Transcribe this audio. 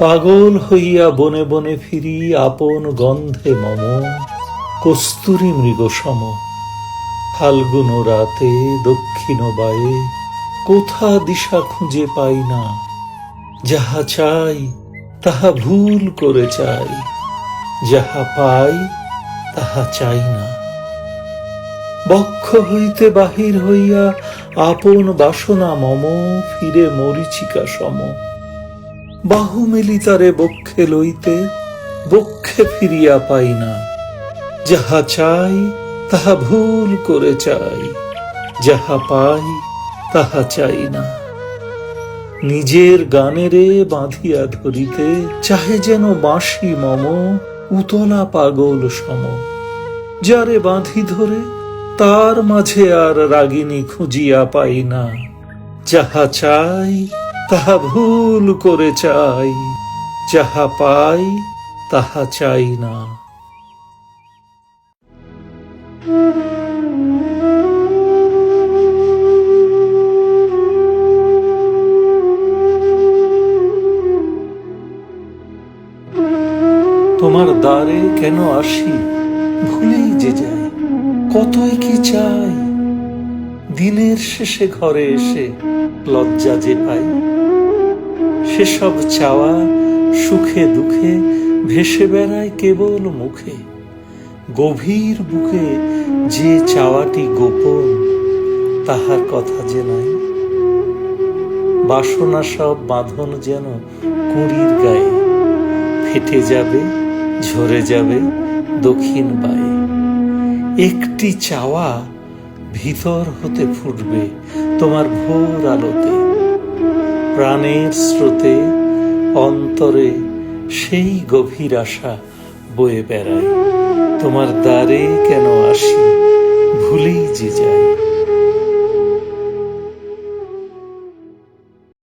পাগল হইয়া বনে বনে ফিরি আপন গন্ধে মম। কস্তুরী মৃগ সম ফাল্গুন রাতে দক্ষিণ বায়ে কোথা দিশা খুঁজে পাই না। যাহা চাই, তাহা ভুল করে চাই। যাহা পাই, তাহা চাই না। বক্ষ হইতে বাহির হইয়া আপন বাসনা মম, ফিরে মরিচিকা সম। বাহু মেলি তারে বক্ষে লইতে, বক্ষে ফিরিয়া পাই না। যাহা চাই, তাহা ভুল করে চাই। যাহা পাই, তাহা চাই না। নিজের গানেরে বাঁধিয়া ধরিতে, চাহে যেন বাঁশি মম, উতলা পাগল সম। যারে বাঁধি ধরে, তার মাঝে আর রাগিনী খুঁজিয়া পাই না। যাহা চাই তাহা ভুল করে চাই, যাহা পাই তাহা চাই না। তোমার দ্বারে কেন আসি, ভুলেই যে যাই, কতই কি চাই? দিনের শেষে ঘরে এসে লজ্জা যে পাই সেসব চাওয়া সুখে দুঃখে ভেসে বেড়ায় কেবল মুখে। গভীর বুকে যে চাওয়াটি গোপন, তাহার কথা যে নাই। বাসনা সব বাঁধন যেন কুড়ির গায়ে। ফেটে যাবে, ঝরে যাবে দক্ষিণ বায়ে। একটি চাওয়া ভিতর হতে ফুটবে তোমার ভোর আলোতে। প্রাণের স্রোতে অন্তরে সেই গভীর আশা বয়ে বেড়ায়। তোমার দ্বারে কেন আসি ভুলেই যে যাই।